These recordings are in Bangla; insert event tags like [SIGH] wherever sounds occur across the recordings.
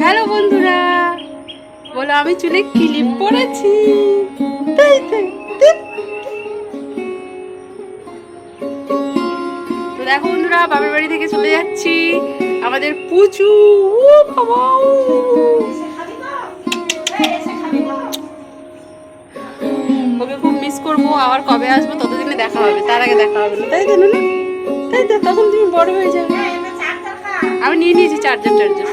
হ্যালো বন্ধুরা, বলো আমি চুলে ক্লিপ পরেছি। তাই তাই তো দেখো বন্ধুরা বাবার বাড়ি থেকে চলে যাচ্ছি। আমাদের পুচু, ও। ওকে খুব মিস করব, আবার কবে আসব ততদিনে দেখা হবে, তার আগে দেখা হবে না। তাই তো, না তাই তো, তখন তুমি বড় হয়ে যাবে। আমি নিয়ে নিয়েছি চার্জার টার্জার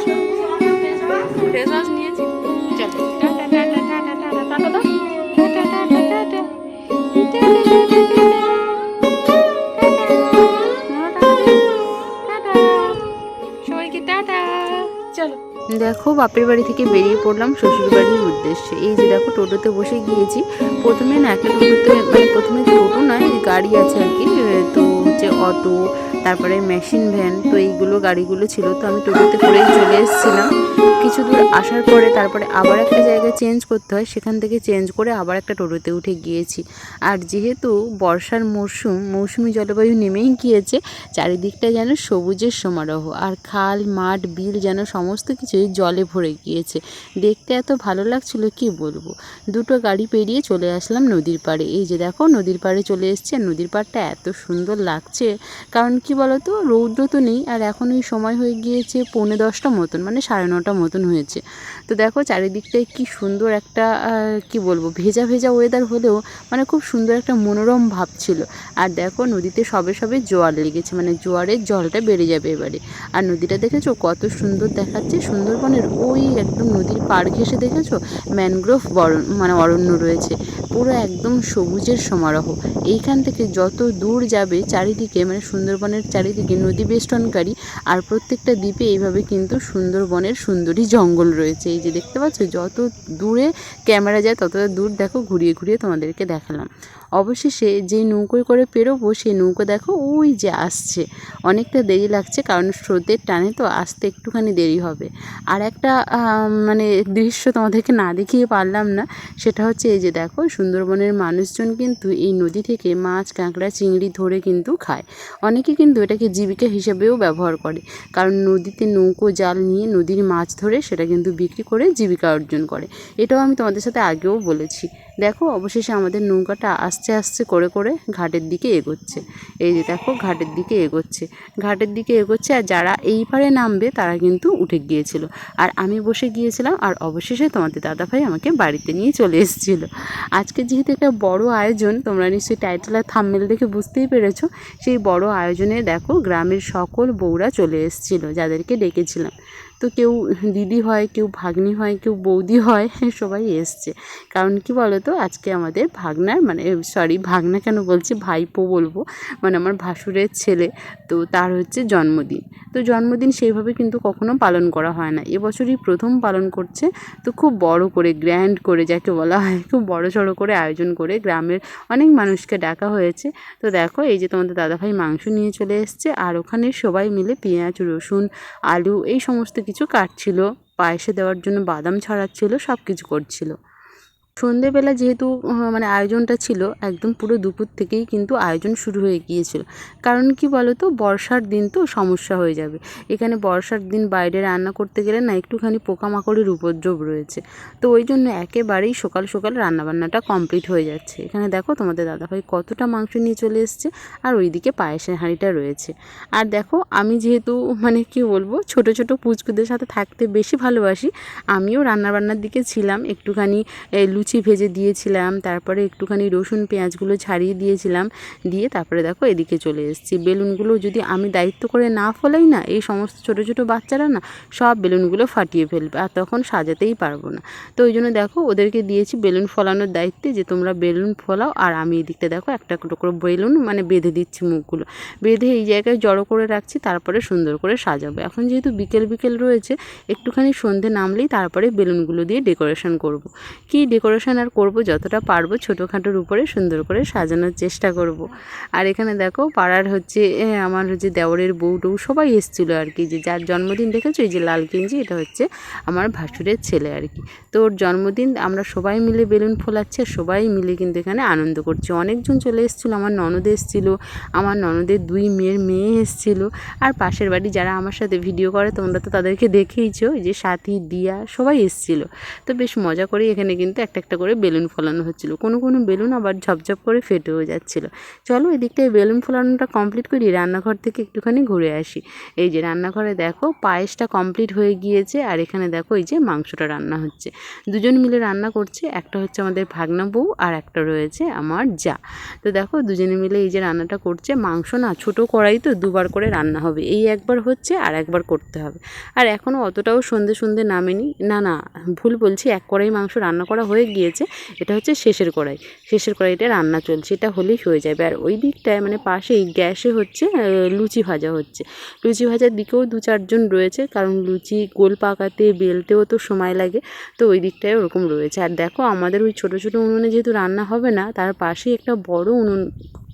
দেখো বাপের বাড়ি থেকে বেরিয়ে পড়লাম শ্বশুর বাড়ির উদ্দেশ্যে এই যে দেখো টোটোতে বসে গিয়েছি প্রথমে না একটা টোটোতে মানে প্রথমে টোটো নয় গাড়ি আছে আর কি তো হচ্ছে অটো তারপরে মেশিন ভ্যান, তো এইগুলো গাড়িগুলো ছিল, তো আমি টোটোতে করেই চলে এসেছিলাম। কিছু দূর আসার পরে তারপরে আবার একটা জায়গায় চেঞ্জ করতে হয়, সেখান থেকে চেঞ্জ করে আবার একটা টোটোতে উঠে গিয়েছি। আর যেহেতু বর্ষার মরশুম, মৌসুমি জলবায়ু নেমেই গিয়েছে, চারিদিকটা যেন সবুজের সমারোহ, আর খাল, মাঠ, বিল যেন সমস্ত কিছুই জলে ভরে গিয়েছে। দেখতে এত ভালো লাগছিল, কি বলব? দুটো গাড়ি পেরিয়ে চলে আসলাম নদীর পাড়ে। এই যে দেখো, নদীর পাড়ে চলে এসছে নদীর পাড়টা এত সুন্দর লাগছে, কারণ কি বলতো? রৌদ্র তো নেই, আর এখন ওই সময় হয়ে গিয়েছে পৌনে দশটা মতন মানে সাড়ে নটা মতন হয়েছে। তো দেখো চারিদিকটায় কি সুন্দর একটা কি বলব, ভেজা ভেজা ওয়েদার হলেও মানে খুব সুন্দর একটা মনোরম ভাব ছিল। আর দেখো নদীতে সবে সবে জোয়ার লেগেছে মানে জোয়ারের জলটা বেড়ে যাবে এবারে। আর নদীটা দেখেছ? কত সুন্দর দেখাচ্ছে। সুন্দরবনের ওই একদম নদীর পাড় ঘেসে দেখেছ? ম্যানগ্রোভ বরণ মানে অরণ্য রয়েছে। পুরো একদম সবুজের সমারোহ। এইখান থেকে যত দূর যাবে চারিদিকে মানে সুন্দরবনের চারিদিকে নদী বেষ্টনকারী আর প্রত্যেকটা দ্বীপে এইভাবে কিন্তু সুন্দরবনের সুন্দরী জঙ্গল রয়েছে। এই যে দেখতে পাচ্ছ, যত দূরে ক্যামেরা যায়, ততটা দূর দেখো, ঘুরিয়ে ঘুরিয়ে তোমাদেরকে দেখালাম। অবশেষে যে নৌকোয় করে পেরোবো সেই নৌকো দেখো ওই যে আসছে। অনেকটা দেরি লাগছে কারণ স্রোতের টানে তো আসতে একটুখানি দেরি হবে। আর একটা মানে দৃশ্য তোমাদেরকে না দেখিয়ে পারলাম না, সেটা হচ্ছে এই যে দেখো, সুন্দরবনের মানুষজন কিন্তু এই নদী থেকে মাছ, কাঁকড়া, চিংড়ি ধরে কিন্তু খায়। অনেকে কিন্তু এটাকে জীবিকা হিসেবেও ব্যবহার করে। কারণ নদীতে নৌকো, জাল নিয়ে নদীর মাছ ধরে সেটা কিন্তু বিক্রি করে জীবিকা অর্জন করে। এটাও আমি তোমাদের সাথে আগেও বলেছি। দেখো, অবশেষে আমাদের নৌকাটা আস্তে আস্তে করে করে ঘাটের দিকে এগোচ্ছে। এই যে দেখো, ঘাটের দিকে এগোচ্ছে। ঘাটের দিকে এগোচ্ছে আর যারা এই পারে নামবে, তারা কিন্তু উঠে গিয়েছিল। আর আমি বসে গিয়েছিলাম আর অবশেষে তোমাদের দাদাভাই আমাকে বাড়িতে নিয়ে চলে এসেছিল। আজকে যেহেতু একটা বড় আয়োজন, তোমরা নিশ্চয়ই টাইটেল আর থাম্মেল দেখে বুঝতেই পেরেছ, সেই বড় আয়োজনে দেখো গ্রামের সকল বউরা চলে এসেছিল, যাদেরকে ডেকেছিলাম। তো কেউ দিদি হয়, কেউ ভাগ্নি হয়, কেউ বৌদি হয়, [LAUGHS] সবাই এসছে। কারণ কি বলো তো আজকে আমাদের ভাগনার মানে সরি ভাগনা কেন বলছি? ভাইপো বলব। মানে আমার ভাসুরের ছেলে, তো তার হচ্ছে জন্মদিন। তো জন্মদিন সেইভাবে কিন্তু কখনো পালন করা হয় না। এবছরই প্রথম পালন করছে। তো খুব বড় করে গ্র্যান্ড করে, যাকে বলা হয়, খুব বড় সড়ো করে আয়োজন করে গ্রামের অনেক মানুষকে ডাকা হয়েছে। তো দেখো, এই যে তোমাদের দাদাভাই মাংস নিয়ে চলে এসছে। আর ওখানে সবাই মিলে পেঁয়াজ, রসুন, আলু, এই সমস্ত কিছু কাটছিল পায়েসে দেওয়ার জন্য বাদাম ছাড়াচ্ছিল সব কিছু করছিল। সন্ধেবেলা যেহেতু মানে আয়োজনটা ছিল একদম পুরো দুপুর থেকেই কিন্তু আয়োজন শুরু হয়ে গিয়েছিল। কারণ কি বলো তো বর্ষার দিন তো সমস্যা হয়ে যাবে। এখানে বর্ষার দিন বাইরে রান্না করতে গেলে না একটুখানি পোকামাকড়ের উপদ্রব রয়েছে। তো ওই জন্য একেবারেই সকাল সকাল রান্নাবান্নাটা কমপ্লিট হয়ে যাচ্ছে। এখানে দেখো তোমাদের দাদাভাই কতটা মাংস নিয়ে চলে এসছে আর ওইদিকে পায়েসের হাঁড়িটা রয়েছে। আর দেখো আমি যেহেতু মানে কি বলব ছোট ছোট পুচকুদের সাথে থাকতে বেশি ভালোবাসি আমিও রান্নাবান্নার দিকে ছিলাম একটুখানি এ, লুচি ভেজে দিয়েছিলাম, তারপরে একটুখানি রসুন, পেঁয়াজগুলো ছাড়িয়ে দিয়েছিলাম, দিয়ে তারপরে দেখো এদিকে চলে এসেছি। বেলুনগুলো যদি আমি দায়িত্ব করে না ফলাই না, এই সমস্ত ছোট ছোট বাচ্চারা না, সব বেলুনগুলো ফাটিয়ে ফেলবে, আর তখন সাজাতেই পারব না। তো ওই জন্য দেখো ওদেরকে দিয়েছি বেলুন ফলানোর দায়িত্বে যে তোমরা বেলুন ফলাও, আর আমি এদিকটা দেখো একটা করে বেলুন মানে বেঁধে দিচ্ছি মুখগুলো। বেঁধে এই জায়গায় জড়ো করে রাখছি, তারপরে সুন্দর করে সাজাবো। এখন যেহেতু বিকেল বিকেল রয়েছে, একটুখানি সন্ধে নামলেই তারপরে বেলুনগুলো দিয়ে ডেকোরেশন করব। কী ডেকোরেশন ডেকোরেশন আর করব, যতটা পারব ছোটোখাটোর উপরে সুন্দর করে সাজানোর চেষ্টা করব। আর এখানে দেখো পাড়ার হচ্ছে আমার হচ্ছে দেওরের বউ টউ সবাই এসেছিল আর কি, যে যার জন্মদিন দেখেছ, এই যে লাল গেঞ্জি, এটা হচ্ছে আমার ভাসুরের ছেলে আর কি। তো ওর জন্মদিন আমরা সবাই মিলে বেলুন ফোলাচ্ছি সবাই মিলে কিন্তু এখানে আনন্দ করছি। অনেকজন চলে এসেছিল, আমার ননদ এসেছিল, আমার ননদের দুই মেয়ের মেয়ে এসেছিল। আর পাশের বাড়ি যারা আমার সাথে ভিডিও করে, তোমরা তো তাদেরকে দেখেইছো যে সাথী, দিয়া সবাই এসেছিল। তো বেশ মজা করে এখানে কিন্তু একটা একটা করে বেলুন ফলানো হচ্ছিল। কোনো কোনো বেলুন আবার ঝপঝপ করে ফেটেও যাচ্ছিল। চলো এদিকটায় বেলুন ফলানোটা কমপ্লিট করি, রান্নাঘর থেকে একটুখানি ঘুরে আসি। এই যে রান্নাঘরে দেখো, পায়েসটা কমপ্লিট হয়ে গিয়েছে আর এখানে দেখো এই যে মাংসটা রান্না হচ্ছে। দুজন মিলে রান্না করছে, একটা হচ্ছে আমাদের ভাগনা বউ আর একটা রয়েছে আমার যা। তো দেখো দুজনে মিলে এই যে রান্নাটা করছে, মাংস না ছোটো কড়াই তো দুবার করে রান্না হবে। এই একবার হচ্ছে আর একবার করতে হবে। আর এখনও অতটাও সন্ধে সন্ধে নামেনি। না না, ভুল বলছি, এক কড়াই মাংস রান্না করা হয়ে গিয়েছে এটা হচ্ছে শেষের কড়াই। শেষের কড়াইটা রান্না চলছে, এটা হলেই হয়ে যাবে। আর ওই দিকটায় মানে পাশেই গ্যাসে হচ্ছে লুচি ভাজা হচ্ছে। লুচি ভাজার দিকেও দু চারজন রয়েছে, কারণ লুচি গোল পাকাতে, বেলতেও তো সময় লাগে, তো ওই দিকটায় ওরকম রয়েছে। আর দেখো, আমাদের ওই ছোটো ছোটো উনুনে যেহেতু রান্না হবে না, তার পাশেই একটা বড় উনুন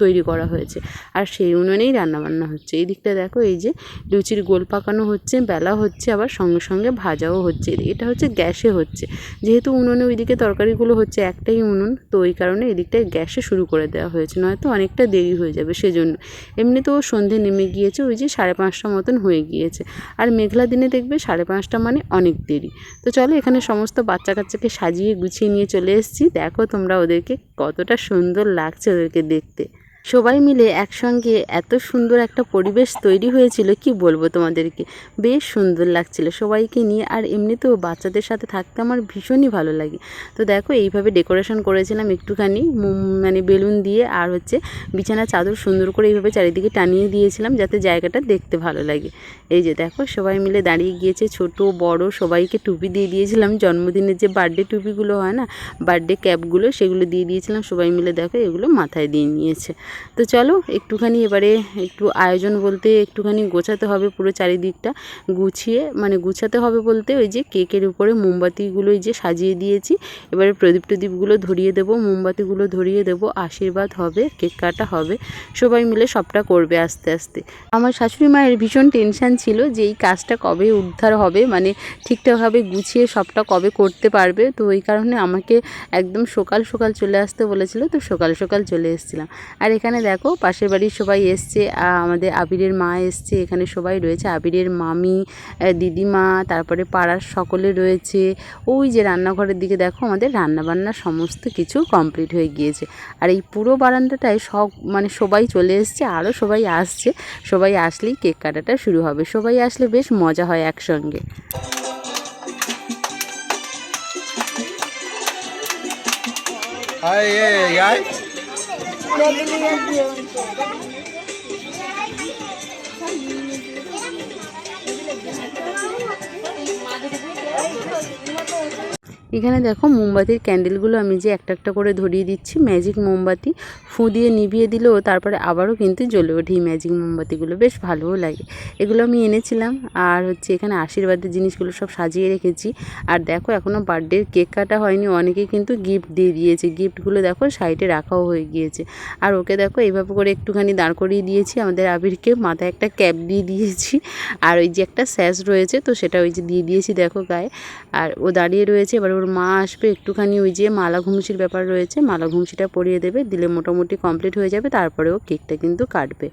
তৈরি করা হয়েছে, আর সেই উনুনেই রান্না বান্না হচ্ছে। এই দিকটা দেখো, এই যে লুচির গোল পাকানো হচ্ছে, বেলা হচ্ছে, আবার সঙ্গে সঙ্গে ভাজাও হচ্ছে। এটা হচ্ছে গ্যাসে হচ্ছে। যেহেতু উনুনে ওইদিকে তরকারিগুলো হচ্ছে, একটাই উনুন, তো ওই কারণে এদিকটায় গ্যাসে শুরু করে দেওয়া হয়েছে, নয়তো অনেকটা দেরি হয়ে যাবে সেজন্য। এমনিতেও সন্ধে নেমে গিয়েছে, ওই যে সাড়ে পাঁচটা মতন হয়ে গিয়েছে। আর মেঘলা দিনে দেখবে সাড়ে পাঁচটা মানে অনেক দেরি। তো চলো এখানে সমস্ত বাচ্চা কাচ্চাকে সাজিয়ে গুছিয়ে নিয়ে চলে এসেছি। দেখো তোমরা ওদেরকে কতটা সুন্দর লাগছে ওদেরকে দেখতে। সবাই মিলে একসঙ্গে এত সুন্দর একটা পরিবেশ তৈরি হয়েছিল, কি বলব তোমাদেরকে? বেশ সুন্দর লাগছিল সবাইকে নিয়ে, আর এমনিতেও বাচ্চাদের সাথে থাকতে আমার ভীষণই ভালো লাগে। তো দেখো, এইভাবে ডেকোরেশন করেছিলাম একটুখানি মানে বেলুন দিয়ে, আর হচ্ছে বিছানা চাদর সুন্দর করে এইভাবে চারিদিকে টানিয়ে দিয়েছিলাম যাতে জায়গাটা দেখতে ভালো লাগে। এই যে দেখো, সবাই মিলে দাঁড়িয়ে গিয়েছে, ছোট, বড়, সবাইকে টুপি দিয়ে দিয়েছিলাম, জন্মদিনের যে বার্থডে টুপিগুলো হয় না, বার্থডে ক্যাপগুলো সেগুলো দিয়ে দিয়েছিলাম, সবাই মিলে দেখো এগুলো মাথায় দিয়ে নিয়েছে। তো চলো, একটুখানি এবারে একটু আয়োজন বলতে একটুখানি গোছাতে হবে পুরো চারিদিকটা। গুছিয়ে মানে গুছাতে হবে বলতে ওই যে কেকের উপরে মোমবাতিগুলো এই যে সাজিয়ে দিয়েছি। এবারে প্রদীপ টদীপগুলো ধরিয়ে দেবো, মোমবাতিগুলো ধরিয়ে দেবো, আশীর্বাদ হবে, কেক কাটা হবে। সবাই মিলে সবটা করবে আস্তে আস্তে। আমার শাশুড়ি মায়ের ভীষণ টেনশান ছিল যে এই কাজটা কবে উদ্ধার হবে মানে ঠিকঠাকভাবে গুছিয়ে সবটা কবে করতে পারবে। তো ওই কারণে আমাকে একদম সকাল সকাল চলে আসতে বলেছিল, তো সকাল সকাল চলে এসেছিলাম। আর এখানে দেখো পাশের বাড়ির সবাই এসছে আমাদের আবিরের মা এসছে এখানে সবাই রয়েছে। আবিরের মামি দিদিমা তারপরে পাড়ার সকলে রয়েছে। ওই যে রান্নাঘরের দিকে দেখো আমাদের রান্নাবান্না সমস্ত কিছু কমপ্লিট হয়ে গিয়েছে। আর এই পুরো বারান্দাটায় সব মানে সবাই চলে এসছে আরও সবাই আসছে। সবাই আসলেই কেক কাটাটা শুরু হবে। সবাই আসলে বেশ মজা হয় একসঙ্গে। Ay, Babamı yapıyorum. এখানে দেখো মোমবাতির ক্যান্ডেলগুলো আমি যে একটা একটা করে ধরিয়ে দিচ্ছি ম্যাজিক মোমবাতি। ফু দিয়ে নিভিয়ে দিলেও তারপরে আবারও কিন্তু জ্বলে ওঠে এই ম্যাজিক মোমবাতিগুলো। বেশ ভালোও লাগে। এগুলো আমি এনেছিলাম আর হচ্ছে এখানে আশীর্বাদের জিনিসগুলো সব সাজিয়ে রেখেছি। আর দেখো এখনও বার্থডের কেক কাটা হয়নি, অনেকে কিন্তু গিফট দিয়ে দিয়েছে। গিফটগুলো দেখো সাইডে রাখাও হয়ে গিয়েছে। আর ওকে দেখো এইভাবে করে একটুখানি দাঁড় করিয়ে দিয়েছি। আমাদের আবিরকে মাথায় একটা ক্যাপ দিয়ে দিয়েছি। আর ওই যে একটা স্যাস রয়েছে, তো সেটা ওই যে দিয়ে দিয়েছি দেখো গায়ে। আর ও দাঁড়িয়ে রয়েছে, এবার ওর মা আসবে, একটুখানি ওই যে মালা ঘুমসির ব্যাপার রয়েছে, মালা ঘুমসিটা পরিয়ে দেবে, দিলে মোটামুটি কমপ্লিট হয়ে যাবে তারপরে ও কেকটা কিন্তু কাটবে।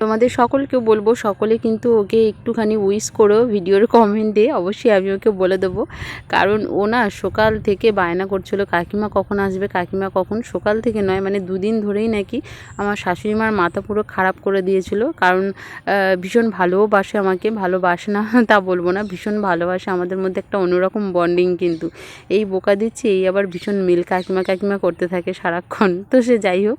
তোমাদের সকলকে বলব, সকলে কিন্তু ওকে একটুখানি উইস করো, ভিডিওর কমেন্টে অবশ্যই আমি ওকে বলে দেবো। কারণ ও না সকাল থেকে বায়না করছিল, কাকিমা কখন আসবে, কাকিমা কখন? সকাল থেকে নয় মানে দুদিন ধরেই নাকি আমার শাশুড়ি মার মাথা পুরো খারাপ করে দিয়েছিল। কারণ ভীষণ ভালোবাসে আমাকে, ভালোবাসে না [LAUGHS] তা বলব না, ভীষণ ভালোবাসে। আমাদের মধ্যে একটা অন্যরকম বন্ডিং কিন্তু। এই বোকা দিচ্ছে, এই আবার ভীষণ মিল কাকিমা কাকিমা করতে থাকে সারাক্ষণ। তো সে যাই হোক,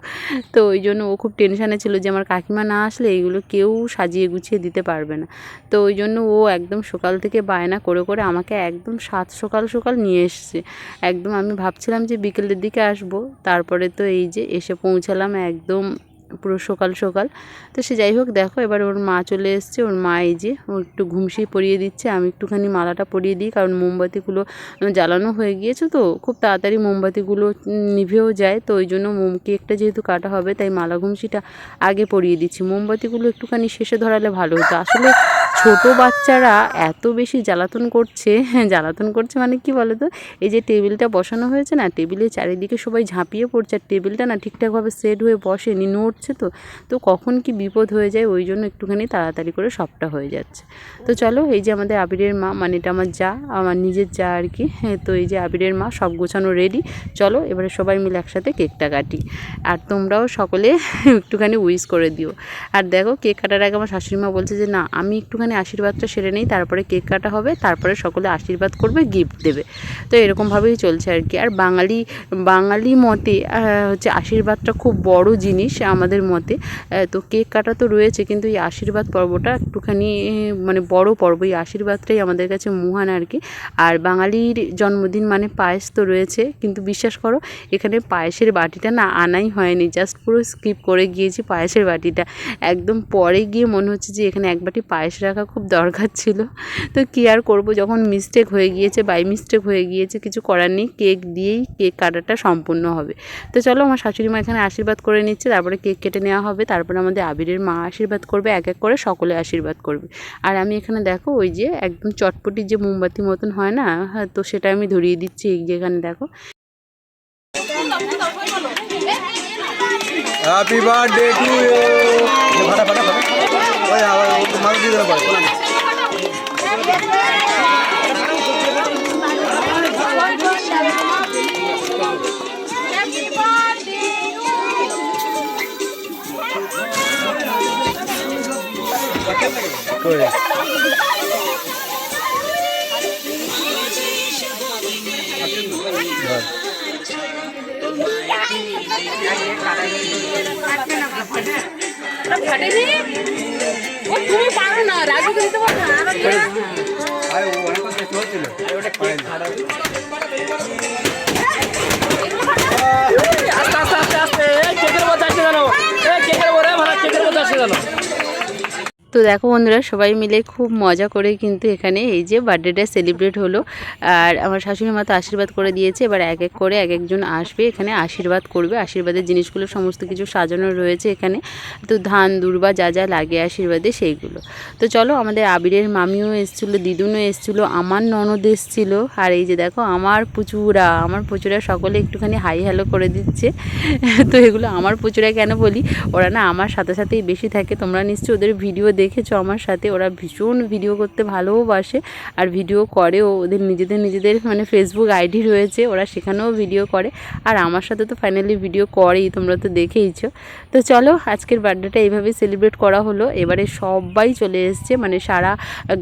তো ওই জন্য ও খুব টেনশানে ছিল যে আমার কাকিমা না আসলে এইগুলো কেউ সাজিয়ে গুছিয়ে দিতে পারবে না। তো ওই জন্য ও একদম সকাল থেকে বায়না করে করে আমাকে একদম সাত সকাল সকাল নিয়ে এসছে। একদম আমি ভাবছিলাম যে বিকেলের দিকে আসব, তারপরে তো এই যে এসে পৌঁছালাম একদম পুরো সকাল সকাল। তো সে যাই হোক, দেখো, এবার ওর মা চলে এসছে। ওর মা এই যে, ও একটু ঘুমসি পরিয়ে দিচ্ছে। আমি একটুখানি মালাটা পরিয়ে দিই, কারণ মোমবাতিগুলো জ্বালানো হয়ে গিয়েছে তো। খুব তাড়াতাড়ি মোমবাতিগুলো নিভেও যায়, তো ওই জন্য মোম কেকটা যেহেতু কাটা হবে, তাই মালা ঘুমসিটা আগে পরিয়ে দিচ্ছি। মোমবাতিগুলো একটুখানি শেষে ধরালে ভালো হতো। আসলে ছোট বাচ্চারা এত বেশি জ্বালাতন করছে হ্যাঁ জ্বালাতন করছে মানে কি বলো তো এই যে টেবিলটা বসানো হয়েছে না, টেবিলের চারিদিকে সবাই ঝাঁপিয়ে পড়ছে আর টেবিলটা না ঠিকঠাকভাবে সেট হয়ে বসেনি, নড়ছে তো। তো কখন কি বিপদ হয়ে যায় ওই জন্য একটুখানি তাড়াতাড়ি করে সবটা হয়ে যাচ্ছে। তো চলো, এই যে আমাদের আবিরের মা মানে এটা আমার যা, আমার নিজের যা আর কি হ্যাঁ তো এই যে আবিরের মা সব গোছানো রেডি চলো এবারে সবাই মিলে একসাথে কেকটা কাটি। আর তোমরাও সকলে একটুখানি উইস করে দিও। আর দেখো, কেক কাটার আগে আমার শাশুড়ি মা বলছে যে, না, আমি একটুখানি আশীর্বাদটা সেরে নেই, তারপরে কেক কাটা হবে, তারপরে সকলে আশীর্বাদ করবে গিফট দেবে। তো এরকমভাবেই চলছে আর কি। আর বাঙালি বাঙালি মতে হচ্ছে আশীর্বাদটা খুব বড় জিনিস আমাদের মতে। তো কেক কাটা তো রয়েছে, কিন্তু এই আশীর্বাদ পর্বটা একটুখানি মানে বড় পর্ব। এই আশীর্বাদটাই আমাদের কাছে মহান আর কি। আর বাঙালির জন্মদিন মানে পায়েস তো রয়েছে, কিন্তু বিশ্বাস করো, এখানে পায়েসের বাটিটা না আনাই হয়নি। জাস্ট পুরো স্কিপ করে গিয়েছি পায়েসের বাটিটা। একদম পরে গিয়ে মনে হচ্ছে যে এখানে এক বাটি পায়েস রাখা খুব দরকার ছিল। তো কী আর করব? যখন মিস্টেক হয়ে গিয়েছে বাই মিস্টেক হয়ে গিয়েছে, কিছু করার নেই। কেক দিয়েই কেক কাটাটা সম্পূর্ণ হবে। তো চলো, আমার শাশুড়ি মা এখানে আশীর্বাদ করে নিচ্ছে। তারপরে কেক কেটে নেওয়া হবে। তারপরে আমাদের আবিরের মা আশীর্বাদ করবে। এক এক করে সকলে আশীর্বাদ করবে। আর আমি এখানে দেখো, ওই যে একদম চটপটি যে মোমবাতি মতন হয় না হ্যাঁ তো সেটা আমি ধরিয়ে দিচ্ছি। এই যে এখানে দেখো। হ্যাপি বার্থডে টু ইউ ফাটা ফাটা ফাটা ওই আবার মাল দিয়ে দিলে পরে শোনা কই তুমি পারো না রাজুকে দিতে পারো না ও আস্তে আস্তে আস্তে কেকের মধ্যে আসছে জানো কেকের মধ্যে আসছে জানো। তো দেখো বন্ধুরা, সবাই মিলে খুব মজা করে কিন্তু এখানে এই যে বার্থডেটা সেলিব্রেট হলো। আর আমার শাশুড়ি মা তো আশীর্বাদ করে দিয়েছে, এবার এক এক করে এক একজন আসবে, এখানে আশীর্বাদ করবে। আশীর্বাদের জিনিসগুলো, সমস্ত কিছু সাজানো রয়েছে এখানে। তো ধান, দুর্বা, যা যা লাগে আশীর্বাদে সেইগুলো। তো চলো, আমাদের আবিরের মামিও এসেছিল, দিদুনও এসেছিল, আমার ননদ এসেছিল। আর এই যে দেখো, আমার পুচুরা আমার পুচুরা সকলে একটুখানি হাই হ্যালো করে দিচ্ছে। তো এগুলো আমার পুচুরা কেন বলি? ওরা না আমার সাথে সাথেই বেশি থাকে, তোমরা নিশ্চয়ই ওদের ভিডিও দেখেছ আমার সাথে, ওরা ভীষণ ভিডিও করতে ভালোবাসে আর ভিডিও করেও ওদের নিজেদের নিজেদের মানে ফেসবুক আইডি রয়েছে, ওরা সেখানেও ভিডিও করে। আর আমার সাথে তো ফাইনালি ভিডিও করেই, তোমরা তো দেখেইছো। তো চলো, আজকের বার্থডেটা এইভাবেই সেলিব্রেট করা হলো। এবারে সবাই চলে এসছে মানে সারা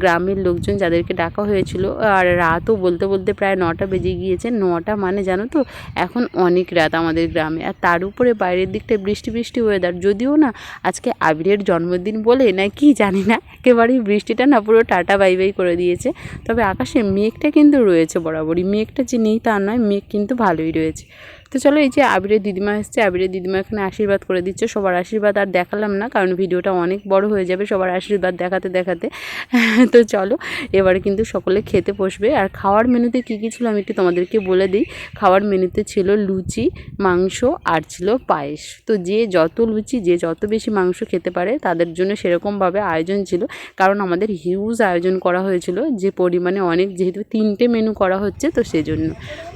গ্রামের লোকজন যাদেরকে ডাকা হয়েছিল। আর রাতও বলতে বলতে প্রায় নটা বেজে গিয়েছে। নটা মানে জানো তো, এখন অনেক রাত আমাদের গ্রামে। আর তার উপরে বাইরের দিকটা বৃষ্টি বৃষ্টি ওয়েদার যদিও না, আজকে আবিরের জন্মদিন বলে না কি জানি না। একেবারেই বৃষ্টিটা না পুরো টাটা বাই বাই করে দিয়েছে। তবে আকাশে মেঘটা কিন্তু রয়েছে বরাবরই। মেঘটা যে নেই তা নয়, মেঘ কিন্তু ভালোই রয়েছে। তো চলো এই যে আবিরের দিদিমা এসছে, আবিরের দিদিমা এখানে আশীর্বাদ করে দিচ্ছে। সবার আশীর্বাদ আর দেখালাম না, কারণ ভিডিওটা অনেক বড় হয়ে যাবে সবার আশীর্বাদ দেখাতে দেখাতে। [LAUGHS] তো চলো, এবারে কিন্তু সকলে খেতে বসবে। আর খাওয়ার মেনুতে কী কী ছিল আমি একটু তোমাদেরকে বলে দিই। খাওয়ার মেনুতে ছিল লুচি, মাংস আর ছিল পায়েস। তো যে যত লুচি, যে যত বেশি মাংস খেতে পারে, তাদের জন্য সেরকমভাবে আয়োজন ছিল। কারণ আমাদের হিউজ আয়োজন করা হয়েছিল, যে পরিমাণে অনেক, যেহেতু তিনটে মেনু করা হচ্ছে, তো সেজন্য।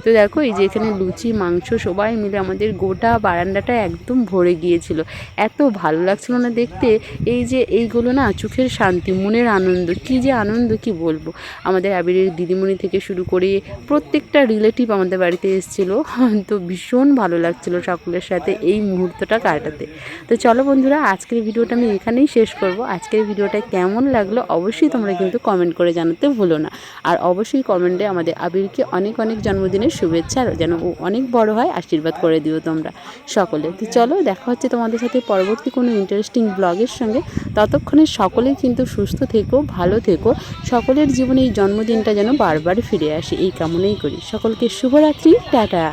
তো দেখো, এই যে এখানে লুচি, মাংস সবাই মিলে আমাদের গোটা বারান্দাটা একদম ভরে গিয়েছিল। এত ভালো লাগছিল না দেখতে। এই যে এইগুলো না চোখের শান্তি, মনের আনন্দ, কি যে আনন্দ, কি বলব? আমাদের আবিরের দিদিমণি থেকে শুরু করে প্রত্যেকটা রিলেটিভ আমাদের বাড়িতে এসেছিল। [LAUGHS] তো ভীষণ ভালো লাগছিল সকলের সাথে এই মুহূর্তটা কাটাতে। তো চলো বন্ধুরা, আজকের ভিডিওটা আমি এখানেই শেষ করব। আজকের ভিডিওটা কেমন লাগল অবশ্যই তোমরা কিন্তু কমেন্ট করে জানাতে ভুলো না। আর অবশ্যই কমেন্টে আমাদের আবিরকে অনেক অনেক জন্মদিনের শুভেচ্ছা, যেন ও অনেক বড় হয়। আশীর্বাদ করে দিও তোমরা সকলে। তো চলো, দেখা হচ্ছে তোমাদের সাথে পরবর্তী কোনো ইন্টারেস্টিং ব্লগের সঙ্গে। ততক্ষণে সকলেই কিন্তু সুস্থ থেকো, ভালো থেকো। সকলের জীবনে এই জন্মদিনটা যেন বারবার ফিরে আসে। এই কামনাই করি। সকলকে শুভরাত্রি, টাটা।